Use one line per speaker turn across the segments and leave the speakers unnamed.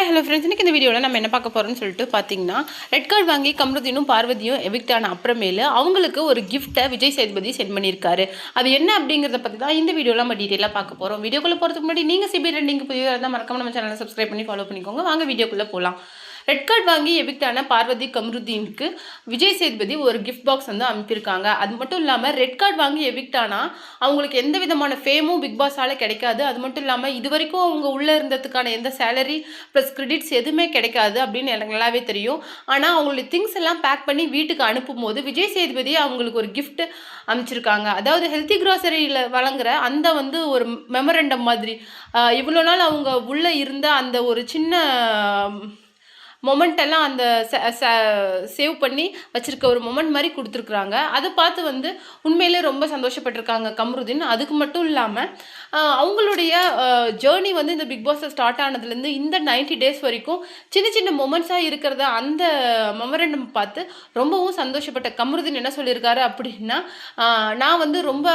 Hi hello friends இன்னைக்கு இந்த வீடியோவில் நம்ம என்ன பார்க்க போகிறோம்னு சொல்லிட்டு பார்த்தீங்கன்னா ரெட் கார்டு வாங்கி கம்ருதீனும் பார்வதியும் எவிக்ட் ஆன அப்புறமேலு அவங்களுக்கு ஒரு கிஃப்ட்டை விஜய் சேதுபதி சென்ட் பண்ணியிருக்காரு அது என்ன அப்படிங்கிறத பற்றி தான் இந்த வீடியோவில் நம்ம டீட்டெயிலாக பார்க்க போகிறோம் வீடியோக்குள்ளே போகிறதுக்கு முன்னாடி நீங்கள் சிபி ரெண்டிங் புதியதாக இருந்தால் மறக்காம நம்ம சேனலை சப்ஸ்கிரைப் பண்ணி ஃபாலோ பண்ணிக்கோங்க. வாங்க வீடியோக்குள்ளே போகலாம் ரெட் கார்டு வாங்கி எவிக்டான பார்வதி கம்ருதீனுக்கு விஜய் சேதுபதி ஒரு கிஃப்ட் பாக்ஸ் வந்து அனுப்பியிருக்காங்க. அது மட்டும் இல்லாமல் ரெட் கார்டு வாங்கி எவிக்டானா அவங்களுக்கு எந்த விதமான ஃபேமும் பிக் பாஸால் கிடைக்காது. அது மட்டும் இல்லாமல் இது வரைக்கும் அவங்க உள்ளே இருந்ததுக்கான எந்த சேலரி ப்ளஸ் கிரெடிட்ஸ் எதுவுமே கிடைக்காது அப்படின்னு எனக்கு நல்லாவே தெரியும். ஆனால் அவங்களுடைய திங்ஸ் எல்லாம் பேக் பண்ணி வீட்டுக்கு அனுப்பும்போது விஜய் சேதுபதி அவங்களுக்கு ஒரு கிஃப்ட் அமைச்சிருக்காங்க அதாவது ஹெல்த்தி கிராசரியில் வழங்குற அந்த வந்து ஒரு மெமரண்டம் மாதிரி இவ்வளோ நாள் அவங்க உள்ளே இருந்த அந்த ஒரு சின்ன மொமெண்ட் எல்லாம் அந்த சேவ் பண்ணி வச்சிருக்க ஒரு மொமெண்ட் மாதிரி கொடுத்துருக்குறாங்க. அதை பார்த்து வந்து உண்மையிலே ரொம்ப சந்தோஷப்பட்டிருக்காங்க கம்ருதீன். அதுக்கு மட்டும் இல்லாமல் அவங்களுடைய ஜேர்னி வந்து இந்த பிக் பாஸில் ஸ்டார்ட் ஆனதுலேருந்து இந்த 90 டேஸ் வரைக்கும் சின்ன சின்ன மொமெண்ட்ஸாக இருக்கிறத அந்த மெமரண்டம் பார்த்து ரொம்பவும் சந்தோஷப்பட்ட கம்ருதீன் என்ன சொல்லியிருக்காரு அப்படின்னா நான் வந்து ரொம்ப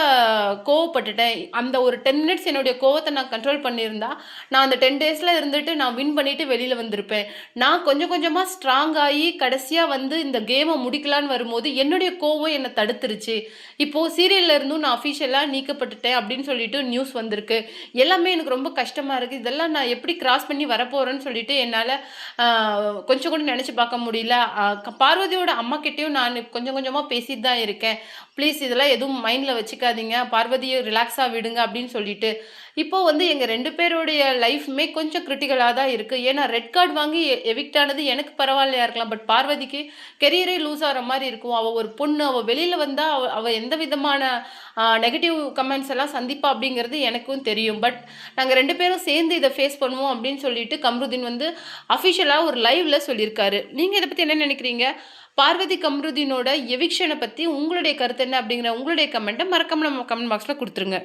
கோவப்பட்டுட்டேன். அந்த ஒரு டென் மினிட்ஸ் என்னுடைய கோவத்தை நான் கண்ட்ரோல் பண்ணியிருந்தா நான் அந்த டென் டேஸில் இருந்துட்டு நான் வின் பண்ணிவிட்டு வெளியில் வந்திருப்பேன். நான் கொஞ்சம் கொஞ்சம் கொஞ்சமாக ஸ்ட்ராங் ஆகி கடைசியாக வந்து இந்த கேமை முடிக்கலான்னு வரும்போது என்னுடைய கோவம் என்னை தடுத்துருச்சு. இப்போது சீரியல்ல இருந்தும் நான் அஃபிஷியலாக நீக்கப்பட்டுட்டேன் அப்படின்னு சொல்லிட்டு நியூஸ் வந்திருக்கு. எல்லாமே எனக்கு ரொம்ப கஷ்டமாக இருக்குது இதெல்லாம் நான் எப்படி கிராஸ் பண்ணி வரப்போகிறேன்னு சொல்லிட்டு என்னால் கொஞ்சம் கூட நினச்சி பார்க்க முடியல. பார்வதியோட அம்மாக்கிட்டேயும் நான் கொஞ்சம் கொஞ்சமாக பேசிட்டு தான் இருக்கேன். ப்ளீஸ் இதெல்லாம் எதுவும் மைண்டில் வச்சுக்காதீங்க. பார்வதியை ரிலாக்ஸாக விடுங்க அப்படின்னு சொல்லிட்டு இப்போ வந்து எங்கள் ரெண்டு பேருடைய லைஃப்மே கொஞ்சம் கிரிட்டிக்கலாக தான் இருக்குது ஏன்னா ரெட் கார்டு வாங்கி எவிக்ட் ஆனது எனக்கு பரவாயில்லையா இருக்கலாம். பட் பார்வதிக்கு கெரியரே லூஸ் ஆகிற மாதிரி இருக்கும். அவள் ஒரு பொண்ணு அவள் வெளியில் வந்தால் அவள் அவள் எந்த விதமான நெகட்டிவ் கமெண்ட்ஸ் எல்லாம் சந்திப்பா அப்படிங்கிறது எனக்கும் தெரியும். பட் நாங்கள் ரெண்டு பேரும் சேர்ந்து இதை ஃபேஸ் பண்ணுவோம் அப்படின்னு சொல்லிட்டு கம்ருதீன் வந்து அஃபிஷியலாக ஒரு லைவ்ல சொல்லியிருக்காரு. நீங்கள் இதை பற்றி என்ன நினைக்கிறீங்க? பார்வதி கம்ருதீனோட எவிக்ஷனை பற்றி உங்களுடைய கருத்து என்ன அப்படிங்கிற உங்களுடைய கமெண்ட்டை மறக்காம நம்ம கமெண்ட் பாக்ஸில் கொடுத்துருங்க.